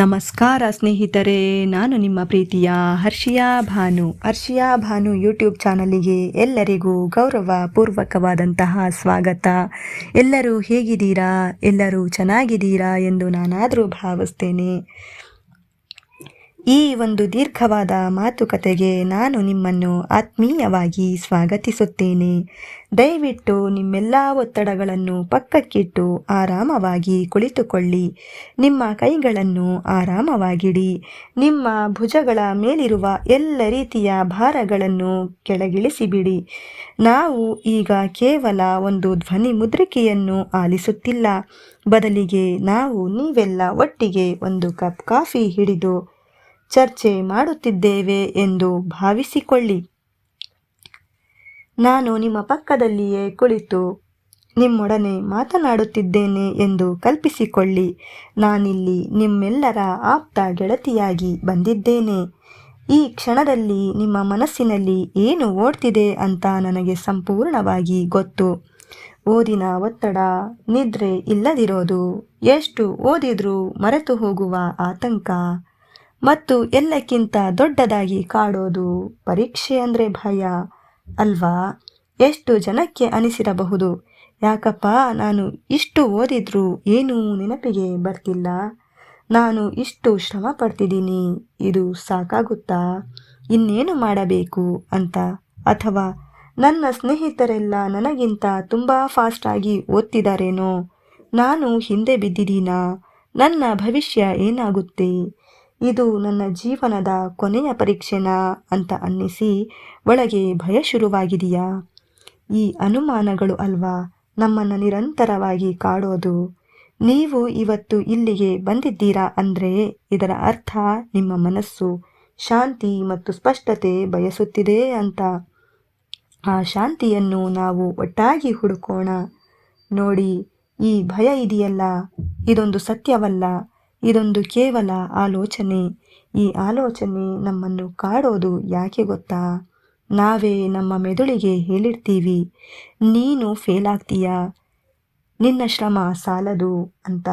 ನಮಸ್ಕಾರ ಸ್ನೇಹಿತರೆ, ನಾನು ನಿಮ್ಮ ಪ್ರೀತಿಯ ಹರ್ಷಿಯಾ ಭಾನು. ಹರ್ಷಿಯಾ ಭಾನು ಯೂಟ್ಯೂಬ್ ಚಾನಲಿಗೆ ಎಲ್ಲರಿಗೂ ಗೌರವಪೂರ್ವಕವಾದಂತಹ ಸ್ವಾಗತ. ಎಲ್ಲರೂ ಹೇಗಿದ್ದೀರಾ? ಎಲ್ಲರೂ ಚೆನ್ನಾಗಿದ್ದೀರಾ ಎಂದು ನಾನಾದರೂ ಭಾವಿಸ್ತೇನೆ. ಈ ಒಂದು ದೀರ್ಘವಾದ ಮಾತುಕತೆಗೆ ನಾನು ನಿಮ್ಮನ್ನು ಆತ್ಮೀಯವಾಗಿ ಸ್ವಾಗತಿಸುತ್ತೇನೆ. ದಯವಿಟ್ಟು ನಿಮ್ಮೆಲ್ಲ ಒತ್ತಡಗಳನ್ನು ಪಕ್ಕಕ್ಕಿಟ್ಟು ಆರಾಮವಾಗಿ ಕುಳಿತುಕೊಳ್ಳಿ. ನಿಮ್ಮ ಕೈಗಳನ್ನು ಆರಾಮವಾಗಿಡಿ. ನಿಮ್ಮ ಭುಜಗಳ ಮೇಲಿರುವ ಎಲ್ಲ ರೀತಿಯ ಭಾರಗಳನ್ನು ಕೆಳಗಿಳಿಸಿಬಿಡಿ. ನಾವು ಈಗ ಕೇವಲ ಒಂದು ಧ್ವನಿ ಮುದ್ರಿಕೆಯನ್ನು ಆಲಿಸುತ್ತಿಲ್ಲ. ಬದಲಿಗೆ ನಾವು ನೀವೆಲ್ಲ ಒಟ್ಟಿಗೆ ಒಂದು ಕಪ್ ಕಾಫಿ ಹಿಡಿದು ಚರ್ಚೆ ಮಾಡುತ್ತಿದ್ದೇವೆ ಎಂದು ಭಾವಿಸಿಕೊಳ್ಳಿ. ನಾನು ನಿಮ್ಮ ಪಕ್ಕದಲ್ಲಿಯೇ ಕುಳಿತು ನಿಮ್ಮೊಡನೆ ಮಾತನಾಡುತ್ತಿದ್ದೇನೆ ಎಂದು ಕಲ್ಪಿಸಿಕೊಳ್ಳಿ. ನಾನಿಲ್ಲಿ ನಿಮ್ಮೆಲ್ಲರ ಆಪ್ತ ಗೆಳತಿಯಾಗಿ ಬಂದಿದ್ದೇನೆ. ಈ ಕ್ಷಣದಲ್ಲಿ ನಿಮ್ಮ ಮನಸ್ಸಿನಲ್ಲಿ ಏನು ಓಡ್ತಿದೆ ಅಂತ ನನಗೆ ಸಂಪೂರ್ಣವಾಗಿ ಗೊತ್ತು. ಓದಿನ ಒತ್ತಡ, ನಿದ್ರೆ ಇಲ್ಲದಿರೋದು, ಎಷ್ಟು ಓದಿದ್ರೂ ಮರೆತು ಹೋಗುವ ಆತಂಕ ಮತ್ತು ಎಲ್ಲಕ್ಕಿಂತ ದೊಡ್ಡದಾಗಿ ಕಾಡೋದು ಪರೀಕ್ಷೆ ಅಂದರೆ ಭಯ ಅಲ್ವಾ? ಎಷ್ಟು ಜನಕ್ಕೆ ಅನಿಸಿರಬಹುದು? ಯಾಕಪ್ಪ, ನಾನು ಇಷ್ಟು ಓದಿದ್ರೂ ಏನೂ ನೆನಪಿಗೆ ಬರ್ತಿಲ್ಲ. ನಾನು ಇಷ್ಟು ಶ್ರಮ ಪಡ್ತಿದ್ದೀನಿ, ಇದು ಸಾಕಾಗುತ್ತಾ? ಇನ್ನೇನು ಮಾಡಬೇಕು ಅಂತ? ಅಥವಾ ನನ್ನ ಸ್ನೇಹಿತರೆಲ್ಲ ನನಗಿಂತ ತುಂಬ ಫಾಸ್ಟಾಗಿ ಓದ್ತಿದ್ದಾರೇನೋ ನಾನು ಹಿಂದೆ ಬಿದ್ದಿದ್ದೀನಾ? ನನ್ನ ಭವಿಷ್ಯ ಏನಾಗುತ್ತೆ? ಇದು ನನ್ನ ಜೀವನದ ಕೊನೆಯ ಪರೀಕ್ಷೆನಾ ಅಂತ ಅನ್ನಿಸಿ ಒಳಗೆ ಭಯ ಶುರುವಾಗಿದೆಯಾ? ಈ ಅನುಮಾನಗಳು ಅಲ್ವಾ? ನಮ್ಮನ್ನು ನಿರಂತರವಾಗಿ ಕಾಡೋದು. ನೀವು ಇವತ್ತು ಇಲ್ಲಿಗೆ ಬಂದಿದ್ದೀರಾ ಅಂದರೆ ಇದರ ಅರ್ಥ ನಿಮ್ಮ ಮನಸ್ಸು ಶಾಂತಿ ಮತ್ತು ಸ್ಪಷ್ಟತೆ ಬಯಸುತ್ತಿದೆ ಅಂತ. ಆ ಶಾಂತಿಯನ್ನು ನಾವು ಒಟ್ಟಾಗಿ ಹುಡುಕೋಣ. ನೋಡಿ, ಈ ಭಯ ಇದೆಯಲ್ಲ? ಇದೊಂದು ಸತ್ಯವಲ್ಲ. ಇದೊಂದು ಕೇವಲ ಆಲೋಚನೆ. ಈ ಆಲೋಚನೆ ನಮ್ಮನ್ನು ಕಾಡೋದು ಯಾಕೆ ಗೊತ್ತಾ? ನಾವೇ ನಮ್ಮ ಮೆದುಳಿಗೆ ಹೇಳಿರ್ತೀವಿ, ನೀನು ಫೇಲ್ ಆಗ್ತೀಯಾ ನಿನ್ನ ಶ್ರಮ ಸಾಲದು ಅಂತ.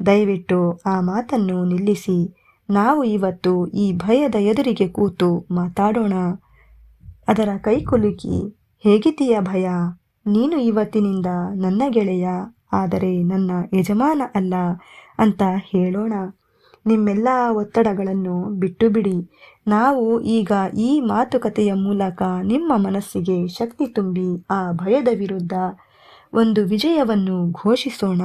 ದಯವಿಟ್ಟು ಆ ಮಾತನ್ನು ನಿಲ್ಲಿಸಿ. ನಾವು ಇವತ್ತು ಈ ಭಯದ ಎದುರಿಗೆ ಕೂತು ಮಾತಾಡೋಣ. ಅದರ ಕೈಕುಲುಕಿ, ಹೇಗಿದ್ದೀಯ ಭಯ? ನೀನು ಇವತ್ತಿನಿಂದ ನನ್ನ ಗೆಳೆಯ. ಆದರೆ ನನ್ನ ಯಜಮಾನ ಅಲ್ಲ ಅಂತ ಹೇಳೋಣ. ನಿಮ್ಮೆಲ್ಲ ಒತ್ತಡಗಳನ್ನು ಬಿಟ್ಟು ಬಿಡಿ ನಾವು ಈಗ ಈ ಮಾತುಕತೆಯ ಮೂಲಕ ನಿಮ್ಮ ಮನಸ್ಸಿಗೆ ಶಕ್ತಿ ತುಂಬಿ ಆ ಭಯದ ವಿರುದ್ಧ ಒಂದು ವಿಜಯವನ್ನು ಘೋಷಿಸೋಣ.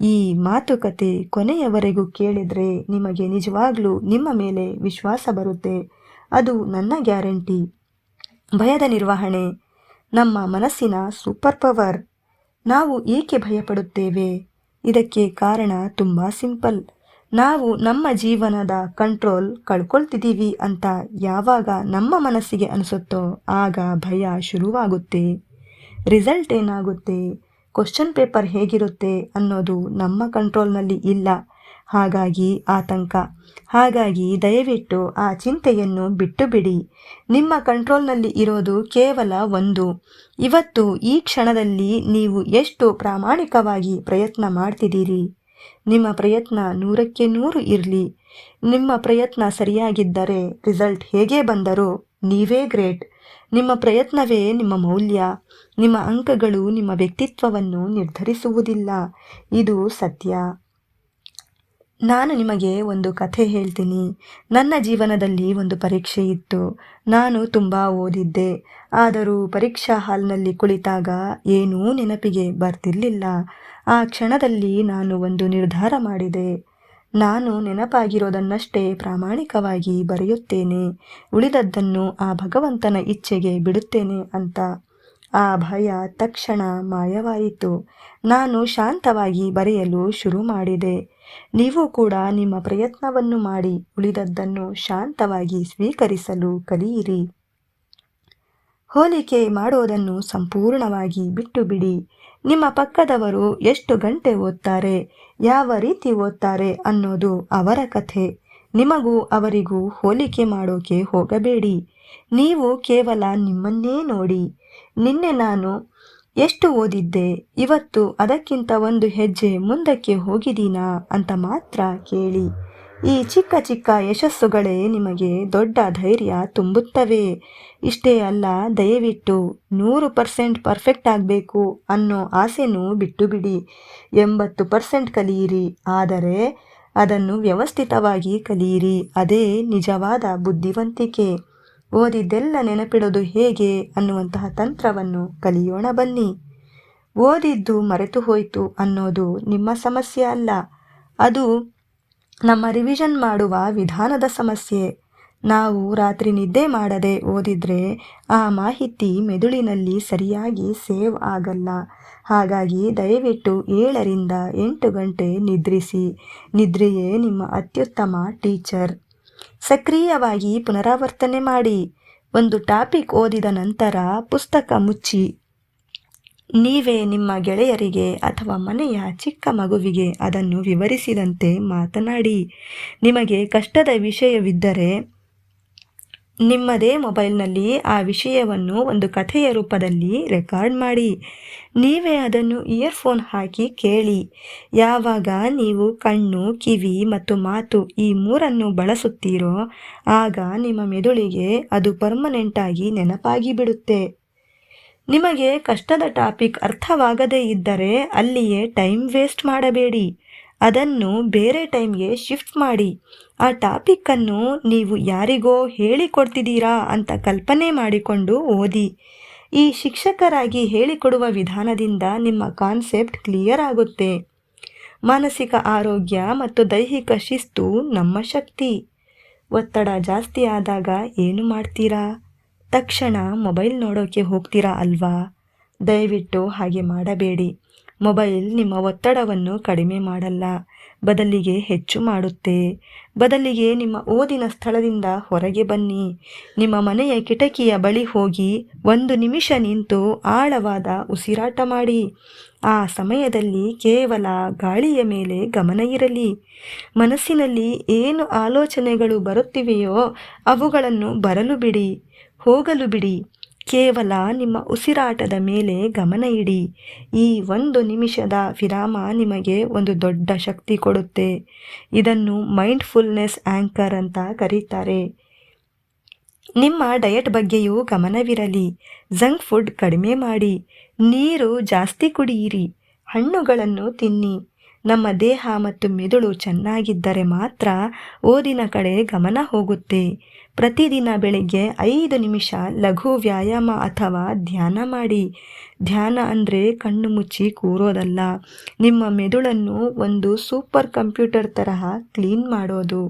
ಈ ಮಾತುಕತೆ ಕೊನೆಯವರೆಗೂ ಕೇಳಿದರೆ ನಿಮಗೆ ನಿಜವಾಗ್ಲೂ ನಿಮ್ಮ ಮೇಲೆ ವಿಶ್ವಾಸ ಬರುತ್ತೆ. ಅದು ನನ್ನ ಗ್ಯಾರಂಟಿ. ಭಯದ ನಿರ್ವಹಣೆ. ನಮ್ಮ ಮನಸ್ಸಿನ ಸೂಪರ್ ಪವರ್. ನಾವು ಏಕೆ ಭಯಪಡುತ್ತೇವೆ? ಇದಕ್ಕೆ ಕಾರಣ ತುಂಬ ಸಿಂಪಲ್. ನಾವು ನಮ್ಮ ಜೀವನದ ಕಂಟ್ರೋಲ್ ಕಳ್ಕೊಳ್ತಿದ್ದೀವಿ ಅಂತ ಯಾವಾಗ ನಮ್ಮ ಮನಸ್ಸಿಗೆ ಅನಿಸುತ್ತೋ ಆಗ ಭಯ ಶುರುವಾಗುತ್ತೆ. ರಿಸಲ್ಟ್ ಏನಾಗುತ್ತೆ? ಕ್ವಶನ್ ಪೇಪರ್ ಹೇಗಿರುತ್ತೆ ಅನ್ನೋದು ನಮ್ಮ ಕಂಟ್ರೋಲ್ನಲ್ಲಿ ಇಲ್ಲ. ಹಾಗಾಗಿ ಆತಂಕ. ಹಾಗಾಗಿ ದಯವಿಟ್ಟು ಆ ಚಿಂತೆಯನ್ನು ಬಿಟ್ಟು ಬಿಡಿ ನಿಮ್ಮ ಕಂಟ್ರೋಲ್ನಲ್ಲಿ ಇರೋದು ಕೇವಲ ಒಂದು. ಇವತ್ತು ಈ ಕ್ಷಣದಲ್ಲಿ ನೀವು ಎಷ್ಟು ಪ್ರಾಮಾಣಿಕವಾಗಿ ಪ್ರಯತ್ನ ಮಾಡ್ತಿದ್ದೀರಿ? ನಿಮ್ಮ ಪ್ರಯತ್ನ ನೂರಕ್ಕೆ ನೂರು ಇರಲಿ. ನಿಮ್ಮ ಪ್ರಯತ್ನ ಸರಿಯಾಗಿದ್ದರೆ ರಿಸಲ್ಟ್ ಹೇಗೆ ಬಂದರೂ ನೀವೇ ಗ್ರೇಟ್. ನಿಮ್ಮ ಪ್ರಯತ್ನವೇ ನಿಮ್ಮ ಮೌಲ್ಯ. ನಿಮ್ಮ ಅಂಕಗಳು ನಿಮ್ಮ ವ್ಯಕ್ತಿತ್ವವನ್ನು ನಿರ್ಧರಿಸುವುದಿಲ್ಲ. ಇದು ಸತ್ಯ. ನಾನು ನಿಮಗೆ ಒಂದು ಕಥೆ ಹೇಳ್ತೀನಿ. ನನ್ನ ಜೀವನದಲ್ಲಿ ಒಂದು ಪರೀಕ್ಷೆ ಇತ್ತು. ನಾನು ತುಂಬ ಓದಿದ್ದೆ. ಆದರೂ ಪರೀಕ್ಷಾ ಹಾಲ್ನಲ್ಲಿ ಕುಳಿತಾಗ ಏನೂ ನೆನಪಿಗೆ ಬರ್ತಿರ್ಲಿಲ್ಲ. ಆ ಕ್ಷಣದಲ್ಲಿ ನಾನು ಒಂದು ನಿರ್ಧಾರ ಮಾಡಿದೆ. ನಾನು ನೆನಪಾಗಿರೋದನ್ನಷ್ಟೇ ಪ್ರಾಮಾಣಿಕವಾಗಿ ಬರೆಯುತ್ತೇನೆ. ಉಳಿದದ್ದನ್ನು ಆ ಭಗವಂತನ ಇಚ್ಛೆಗೆ ಬಿಡುತ್ತೇನೆ ಅಂತ. ಆ ಭಯ ತಕ್ಷಣ ಮಾಯವಾಯಿತು. ನಾನು ಶಾಂತವಾಗಿ ಬರೆಯಲು ಶುರು ಮಾಡಿದೆ. ನೀವು ಕೂಡ ನಿಮ್ಮ ಪ್ರಯತ್ನವನ್ನು ಮಾಡಿ ಉಳಿದದ್ದನ್ನು ಶಾಂತವಾಗಿ ಸ್ವೀಕರಿಸಲು ಕಲಿಯಿರಿ. ಹೋಲಿಕೆ ಮಾಡೋದನ್ನು ಸಂಪೂರ್ಣವಾಗಿ ಬಿಟ್ಟು ಬಿಡಿ ನಿಮ್ಮ ಪಕ್ಕದವರು ಎಷ್ಟು ಗಂಟೆ ಓದ್ತಾರೆ, ಯಾವ ರೀತಿ ಓದ್ತಾರೆ ಅನ್ನೋದು ಅವರ ಕಥೆ. ನಿಮಗೂ ಅವರಿಗೂ ಹೋಲಿಕೆ ಮಾಡೋಕೆ ಹೋಗಬೇಡಿ. ನೀವು ಕೇವಲ ನಿಮ್ಮನ್ನೇ ನೋಡಿ. ನಿನ್ನೆ ನಾನು ಎಷ್ಟು ಓದಿದ್ದೆ? ಇವತ್ತು ಅದಕ್ಕಿಂತ ಒಂದು ಹೆಜ್ಜೆ ಮುಂದಕ್ಕೆ ಹೋಗಿದ್ದೀನಾ ಅಂತ ಮಾತ್ರ ಕೇಳಿ. ಈ ಚಿಕ್ಕ ಚಿಕ್ಕ ಯಶಸ್ಸುಗಳೇ ನಿಮಗೆ ದೊಡ್ಡ ಧೈರ್ಯ ತುಂಬುತ್ತವೆ. ಇಷ್ಟೇ ಅಲ್ಲ, ದಯವಿಟ್ಟು ನೂರು ಪರ್ಸೆಂಟ್ ಪರ್ಫೆಕ್ಟ್ ಆಗಬೇಕು ಅನ್ನೋ ಆಸೆನೂ ಬಿಟ್ಟು ಬಿಡಿ ಎಂಬತ್ತು ಪರ್ಸೆಂಟ್ ಕಲಿಯಿರಿ ಆದರೆ ಅದನ್ನು ವ್ಯವಸ್ಥಿತವಾಗಿ ಕಲಿಯಿರಿ ಅದೇ ನಿಜವಾದ ಬುದ್ಧಿವಂತಿಕೆ. ಓದಿದ್ದೆಲ್ಲ ನೆನಪಿಡೋದು ಹೇಗೆ ಅನ್ನುವಂತಹ ತಂತ್ರವನ್ನು ಕಲಿಯೋಣ ಬನ್ನಿ. ಓದಿದ್ದು ಮರೆತು ಹೋಯಿತು ಅನ್ನೋದು ನಿಮ್ಮ ಸಮಸ್ಯೆ ಅಲ್ಲ. ಅದು ನಮ್ಮ ರಿವಿಷನ್ ಮಾಡುವ ವಿಧಾನದ ಸಮಸ್ಯೆ. ನಾವು ರಾತ್ರಿ ನಿದ್ದೆ ಮಾಡದೆ ಓದಿದ್ರೆ ಆ ಮಾಹಿತಿ ಮೆದುಳಿನಲ್ಲಿ ಸರಿಯಾಗಿ ಸೇವ್ ಆಗಲ್ಲ. ಹಾಗಾಗಿ ದಯವಿಟ್ಟು ಏಳರಿಂದ ಎಂಟು ಗಂಟೆ ನಿದ್ರಿಸಿ. ನಿದ್ರೆಯೇ ನಿಮ್ಮ ಅತ್ಯುತ್ತಮ ಟೀಚರ್. ಸಕ್ರಿಯವಾಗಿ ಪುನರಾವರ್ತನೆ ಮಾಡಿ. ಒಂದು ಟಾಪಿಕ್ ಓದಿದ ನಂತರ ಪುಸ್ತಕ ಮುಚ್ಚಿ. ನೀವೇ ನಿಮ್ಮ ಗೆಳೆಯರಿಗೆ ಅಥವಾ ಮನೆಯ ಚಿಕ್ಕ ಮಗುವಿಗೆ ಅದನ್ನು ವಿವರಿಸಿದಂತೆ ಮಾತನಾಡಿ. ನಿಮಗೆ ಕಷ್ಟದ ವಿಷಯವಿದ್ದರೆ ನಿಮ್ಮದೇ ಮೊಬೈಲ್ನಲ್ಲಿ ಆ ವಿಷಯವನ್ನು ಒಂದು ಕಥೆಯ ರೂಪದಲ್ಲಿ ರೆಕಾರ್ಡ್ ಮಾಡಿ. ನೀವೇ ಅದನ್ನು ಇಯರ್ಫೋನ್ ಹಾಕಿ ಕೇಳಿ. ಯಾವಾಗ ನೀವು ಕಣ್ಣು, ಕಿವಿ ಮತ್ತು ಮಾತು ಈ ಮೂರನ್ನು ಬಳಸುತ್ತೀರೋ, ಆಗ ನಿಮ್ಮ ಮೆದುಳಿಗೆ ಅದು ಪರ್ಮನೆಂಟಾಗಿ ನೆನಪಾಗಿ ಬಿಡುತ್ತೆ. ನಿಮಗೆ ಕಷ್ಟದ ಟಾಪಿಕ್ ಅರ್ಥವಾಗದೇ ಇದ್ದರೆ ಅಲ್ಲಿಯೇ ಟೈಮ್ ವೇಸ್ಟ್ ಮಾಡಬೇಡಿ. ಅದನ್ನು ಬೇರೆ ಟೈಮ್ಗೆ ಶಿಫ್ಟ್ ಮಾಡಿ. ಆ ಟಾಪಿಕ್ಕನ್ನು ನೀವು ಯಾರಿಗೋ ಹೇಳಿಕೊಡ್ತಿದ್ದೀರಾ ಅಂತ ಕಲ್ಪನೆ ಮಾಡಿಕೊಂಡು ಓದಿ. ಈ ಶಿಕ್ಷಕರಾಗಿ ಹೇಳಿಕೊಡುವ ವಿಧಾನದಿಂದ ನಿಮ್ಮ ಕಾನ್ಸೆಪ್ಟ್ ಕ್ಲಿಯರ್ ಆಗುತ್ತೆ. ಮಾನಸಿಕ ಆರೋಗ್ಯ ಮತ್ತು ದೈಹಿಕ ಶಿಸ್ತು ನಮ್ಮ ಶಕ್ತಿ. ಒತ್ತಡ ಜಾಸ್ತಿ ಆದಾಗ ಏನು ಮಾಡ್ತೀರಾ? ತಕ್ಷಣ ಮೊಬೈಲ್ ನೋಡೋಕ್ಕೆ ಹೋಗ್ತೀರಾ ಅಲ್ವಾ? ದಯವಿಟ್ಟು ಹಾಗೆ ಮಾಡಬೇಡಿ. ಮೊಬೈಲ್ ನಿಮ್ಮ ಒತ್ತಡವನ್ನು ಕಡಿಮೆ ಮಾಡಲ್ಲ. ಬದಲಿಗೆ ಹೆಚ್ಚು ಮಾಡುತ್ತೆ. ಬದಲಿಗೆ ನಿಮ್ಮ ಓದಿನ ಸ್ಥಳದಿಂದ ಹೊರಗೆ ಬನ್ನಿ. ನಿಮ್ಮ ಮನೆಯ ಕಿಟಕಿಯ ಬಳಿ ಹೋಗಿ ಒಂದು ನಿಮಿಷ ನಿಂತು ಆಳವಾದ ಉಸಿರಾಟ ಮಾಡಿ. ಆ ಸಮಯದಲ್ಲಿ ಕೇವಲ ಗಾಳಿಯ ಮೇಲೆ ಗಮನ ಇರಲಿ. ಮನಸ್ಸಿನಲ್ಲಿ ಏನು ಆಲೋಚನೆಗಳು ಬರುತ್ತಿವೆಯೋ ಅವುಗಳನ್ನು ಬರಲು ಬಿಡಿ. ಹೋಗಲು ಬಿಡಿ. ಕೇವಲ ನಿಮ್ಮ ಉಸಿರಾಟದ ಮೇಲೆ ಗಮನ ಇಡಿ. ಈ ಒಂದು ನಿಮಿಷದ ವಿರಾಮ ನಿಮಗೆ ಒಂದು ದೊಡ್ಡ ಶಕ್ತಿ ಕೊಡುತ್ತೆ. ಇದನ್ನು ಮೈಂಡ್ಫುಲ್ನೆಸ್ ಆ್ಯಂಕರ್ ಅಂತ ಕರೀತಾರೆ. ನಿಮ್ಮ ಡಯಟ್ ಬಗ್ಗೆಯೂ ಗಮನವಿರಲಿ. ಜಂಕ್ ಫುಡ್ ಕಡಿಮೆ ಮಾಡಿ. ನೀರು ಜಾಸ್ತಿ ಕುಡಿಯಿರಿ. ಹಣ್ಣುಗಳನ್ನು ತಿನ್ನಿ. ನಮ್ಮ ದೇಹ ಮತ್ತು ಮೆದುಳು ಚೆನ್ನಾಗಿದ್ದರೆ ಮಾತ್ರ ಓದಿನ ಕಡೆ ಗಮನ ಹೋಗುತ್ತೆ. ಪ್ರತಿದಿನ ಬೆಳಿಗ್ಗೆ ಐದು ನಿಮಿಷ ಲಘು ವ್ಯಾಯಾಮ ಅಥವಾ ಧ್ಯಾನ ಮಾಡಿ. ಧ್ಯಾನ ಅಂದರೆ ಕಣ್ಣು ಮುಚ್ಚಿ ಕೂರೋದಲ್ಲ. ನಿಮ್ಮ ಮೆದುಳನ್ನು ಒಂದು ಸೂಪರ್ ಕಂಪ್ಯೂಟರ್ ತರಹ ಕ್ಲೀನ್ ಮಾಡೋದು.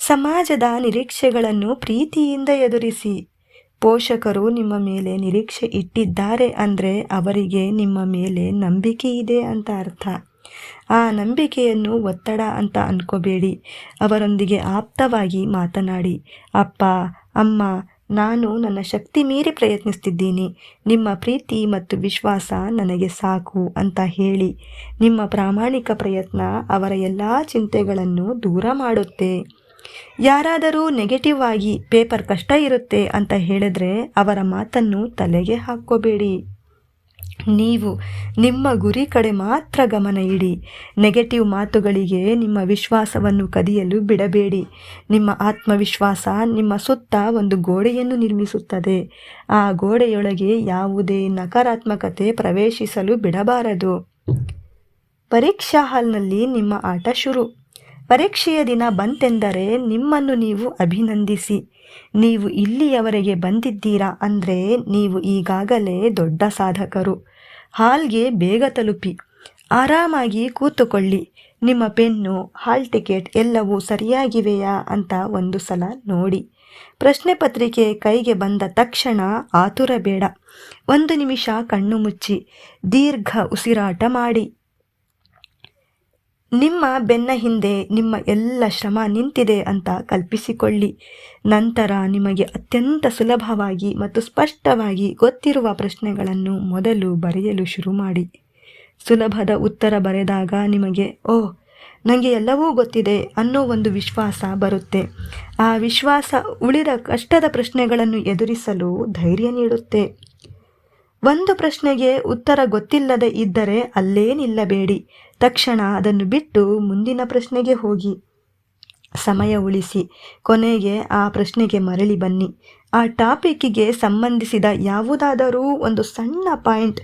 ಸಮಾಜದ ನಿರೀಕ್ಷೆಗಳನ್ನು ಪ್ರೀತಿಯಿಂದ ಎದುರಿಸಿ. ಪೋಷಕರು ನಿಮ್ಮ ಮೇಲೆ ನಿರೀಕ್ಷೆ ಇಟ್ಟಿದ್ದಾರೆ ಅಂದರೆ ಅವರಿಗೆ ನಿಮ್ಮ ಮೇಲೆ ನಂಬಿಕೆ ಇದೆ ಅಂತ ಅರ್ಥ. ಆ ನಂಬಿಕೆಯನ್ನು ಒತ್ತಡ ಅಂತ ಅನ್ಕೋಬೇಡಿ. ಅವರೊಂದಿಗೆ ಆಪ್ತವಾಗಿ ಮಾತನಾಡಿ, ಅಪ್ಪ, ಅಮ್ಮ, ನಾನು ನನ್ನ ಶಕ್ತಿ ಮೀರಿ ಪ್ರಯತ್ನಿಸ್ತಿದ್ದೀನಿ. ನಿಮ್ಮ ಪ್ರೀತಿ ಮತ್ತು ವಿಶ್ವಾಸ ನನಗೆ ಸಾಕು ಅಂತ ಹೇಳಿ. ನಿಮ್ಮ ಪ್ರಾಮಾಣಿಕ ಪ್ರಯತ್ನ ಅವರ ಎಲ್ಲ ಚಿಂತೆಗಳನ್ನು ದೂರ ಮಾಡುತ್ತೆ. ಯಾರಾದರೂ ನೆಗೆಟಿವ್ ಆಗಿ ಪೇಪರ್ ಕಷ್ಟ ಇರುತ್ತೆ ಅಂತ ಹೇಳಿದ್ರೆ ಅವರ ಮಾತನ್ನು ತಲೆಗೆ ಹಾಕ್ಕೋಬೇಡಿ. ನೀವು ನಿಮ್ಮ ಗುರಿ ಕಡೆ ಮಾತ್ರ ಗಮನ ಇಡಿ. ನೆಗೆಟಿವ್ ಮಾತುಗಳಿಗೆ ನಿಮ್ಮ ವಿಶ್ವಾಸವನ್ನು ಕದಿಯಲು ಬಿಡಬೇಡಿ. ನಿಮ್ಮ ಆತ್ಮವಿಶ್ವಾಸ ನಿಮ್ಮ ಸುತ್ತ ಒಂದು ಗೋಡೆಯನ್ನು ನಿರ್ಮಿಸುತ್ತದೆ. ಆ ಗೋಡೆಯೊಳಗೆ ಯಾವುದೇ ನಕಾರಾತ್ಮಕತೆ ಪ್ರವೇಶಿಸಲು ಬಿಡಬಾರದು. ಪರೀಕ್ಷಾ ಹಾಲ್ನಲ್ಲಿ ನಿಮ್ಮ ಆಟ ಶುರು. ಪರೀಕ್ಷೆಯ ದಿನ ಬಂತೆಂದರೆ ನಿಮ್ಮನ್ನು ನೀವು ಅಭಿನಂದಿಸಿ. ನೀವು ಇಲ್ಲಿಯವರೆಗೆ ಬಂದಿದ್ದೀರಾ ಅಂದರೆ ನೀವು ಈಗಾಗಲೇ ದೊಡ್ಡ ಸಾಧಕರು. ಹಾಲ್ಗೆ ಬೇಗ ತಲುಪಿ. ಆರಾಮಾಗಿ ಕೂತುಕೊಳ್ಳಿ. ನಿಮ್ಮ ಪೆನ್ನು, ಹಾಲ್ ಟಿಕೆಟ್ ಎಲ್ಲವೂ ಸರಿಯಾಗಿವೆಯಾ ಅಂತ ಒಂದು ಸಲ ನೋಡಿ. ಪ್ರಶ್ನೆ ಪತ್ರಿಕೆ ಕೈಗೆ ಬಂದ ತಕ್ಷಣ ಆತುರ ಬೇಡ ಒಂದು ನಿಮಿಷ ಕಣ್ಣು ಮುಚ್ಚಿ. ದೀರ್ಘ ಉಸಿರಾಟ ಮಾಡಿ. ನಿಮ್ಮ ಬೆನ್ನ ಹಿಂದೆ ನಿಮ್ಮ ಎಲ್ಲ ಶ್ರಮ ನಿಂತಿದೆ ಅಂತ ಕಲ್ಪಿಸಿಕೊಳ್ಳಿ. ನಂತರ ನಿಮಗೆ ಅತ್ಯಂತ ಸುಲಭವಾಗಿ ಮತ್ತು ಸ್ಪಷ್ಟವಾಗಿ ಗೊತ್ತಿರುವ ಪ್ರಶ್ನೆಗಳನ್ನು ಮೊದಲು ಬರೆಯಲು ಶುರು ಮಾಡಿ. ಸುಲಭದ ಉತ್ತರ ಬರೆದಾಗ ನಿಮಗೆ ಓಹ್ ನನಗೆ ಎಲ್ಲವೂ ಗೊತ್ತಿದೆ ಅನ್ನೋ ಒಂದು ವಿಶ್ವಾಸ ಬರುತ್ತೆ. ಆ ವಿಶ್ವಾಸ ಉಳಿದ ಕಷ್ಟದ ಪ್ರಶ್ನೆಗಳನ್ನು ಎದುರಿಸಲು ಧೈರ್ಯ ನೀಡುತ್ತೆ. ಒಂದು ಪ್ರಶ್ನೆಗೆ ಉತ್ತರ ಗೊತ್ತಿಲ್ಲದೆ ಇದ್ದರೆ ಅಲ್ಲೇ ನಿಲ್ಲಬೇಡಿ ತಕ್ಷಣ ಅದನ್ನು ಬಿಟ್ಟು ಮುಂದಿನ ಪ್ರಶ್ನೆಗೆ ಹೋಗಿ. ಸಮಯ ಉಳಿಸಿ. ಕೊನೆಗೆ ಆ ಪ್ರಶ್ನೆಗೆ ಮರಳಿ ಬನ್ನಿ. ಆ ಟಾಪಿಕ್ಕಿಗೆ ಸಂಬಂಧಿಸಿದ ಯಾವುದಾದರೂ ಒಂದು ಸಣ್ಣ ಪಾಯಿಂಟ್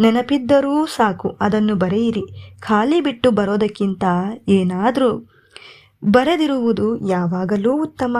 ನೆನಪಿದ್ದರೂ ಸಾಕು. ಅದನ್ನು ಬರೆಯಿರಿ. ಖಾಲಿ ಬಿಟ್ಟು ಬರೋದಕ್ಕಿಂತ ಏನಾದರೂ ಬರೆದಿರುವುದು ಯಾವಾಗಲೂ ಉತ್ತಮ.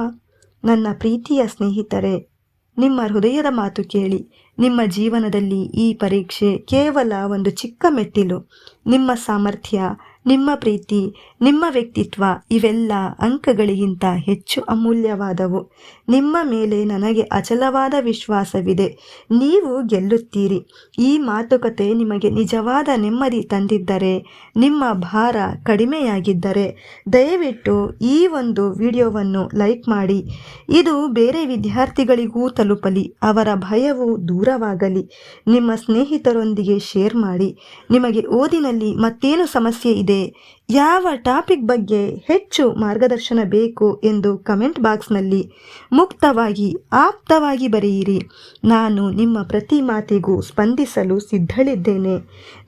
ನನ್ನ ಪ್ರೀತಿಯ ಸ್ನೇಹಿತರೆ ನಿಮ್ಮ ಹೃದಯದ ಮಾತು ಕೇಳಿ. ನಿಮ್ಮ ಜೀವನದಲ್ಲಿ ಈ ಪರೀಕ್ಷೆ ಕೇವಲ ಒಂದು ಚಿಕ್ಕ ಮೆಟ್ಟಿಲು. ನಿಮ್ಮ ಸಾಮರ್ಥ್ಯ ನಿಮ್ಮ ಪ್ರೀತಿ, ನಿಮ್ಮ ವ್ಯಕ್ತಿತ್ವ ಇವೆಲ್ಲ ಅಂಕಗಳಿಗಿಂತ ಹೆಚ್ಚು ಅಮೂಲ್ಯವಾದವು. ನಿಮ್ಮ ಮೇಲೆ ನನಗೆ ಅಚಲವಾದ ವಿಶ್ವಾಸವಿದೆ. ನೀವು ಗೆಲ್ಲುತ್ತೀರಿ. ಈ ಮಾತುಕತೆ ನಿಮಗೆ ನಿಜವಾದ ನೆಮ್ಮದಿ ತಂದಿದ್ದರೆ, ನಿಮ್ಮ ಭಾರ ಕಡಿಮೆಯಾಗಿದ್ದರೆ, ದಯವಿಟ್ಟು ಈ ಒಂದು ವಿಡಿಯೋವನ್ನು ಲೈಕ್ ಮಾಡಿ. ಇದು ಬೇರೆ ವಿದ್ಯಾರ್ಥಿಗಳಿಗೂ ತಲುಪಲಿ, ಅವರ ಭಯವು ದೂರವಾಗಲಿ. ನಿಮ್ಮ ಸ್ನೇಹಿತರೊಂದಿಗೆ ಶೇರ್ ಮಾಡಿ. ನಿಮಗೆ ಓದಿನಲ್ಲಿ ಮತ್ತೇನು ಸಮಸ್ಯೆ ಇದೆ? で ಯಾವ ಟಾಪಿಕ್ ಬಗ್ಗೆ ಹೆಚ್ಚು ಮಾರ್ಗದರ್ಶನ ಬೇಕು ಎಂದು ಕಮೆಂಟ್ ಬಾಕ್ಸ್ನಲ್ಲಿ ಮುಕ್ತವಾಗಿ, ಆಪ್ತವಾಗಿ ಬರೆಯಿರಿ. ನಾನು ನಿಮ್ಮ ಪ್ರತಿ ಮಾತಿಗೂ ಸ್ಪಂದಿಸಲು ಸಿದ್ಧಳಿದ್ದೇನೆ.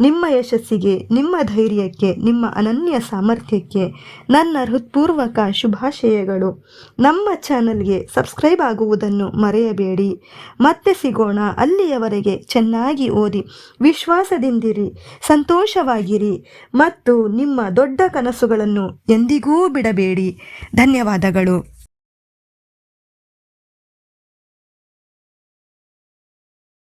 ನಿಮ್ಮ ಯಶಸ್ಸಿಗೆ, ನಿಮ್ಮ ಧೈರ್ಯಕ್ಕೆ, ನಿಮ್ಮ ಅನನ್ಯ ಸಾಮರ್ಥ್ಯಕ್ಕೆ ನನ್ನ ಹೃತ್ಪೂರ್ವಕ ಶುಭಾಶಯಗಳು. ನಮ್ಮ ಚಾನಲ್ಗೆ ಸಬ್ಸ್ಕ್ರೈಬ್ ಆಗುವುದನ್ನು ಮರೆಯಬೇಡಿ. ಮತ್ತೆ ಸಿಗೋಣ ಅಲ್ಲಿಯವರೆಗೆ ಚೆನ್ನಾಗಿ ಓದಿ, ವಿಶ್ವಾಸದಿಂದಿರಿ, ಸಂತೋಷವಾಗಿರಿ. ಮತ್ತು ನಿಮ್ಮ ದೊಡ್ಡ ಕನಸುಗಳನ್ನು ಎಂದಿಗೂ ಬಿಡಬೇಡಿ. ಧನ್ಯವಾದಗಳು.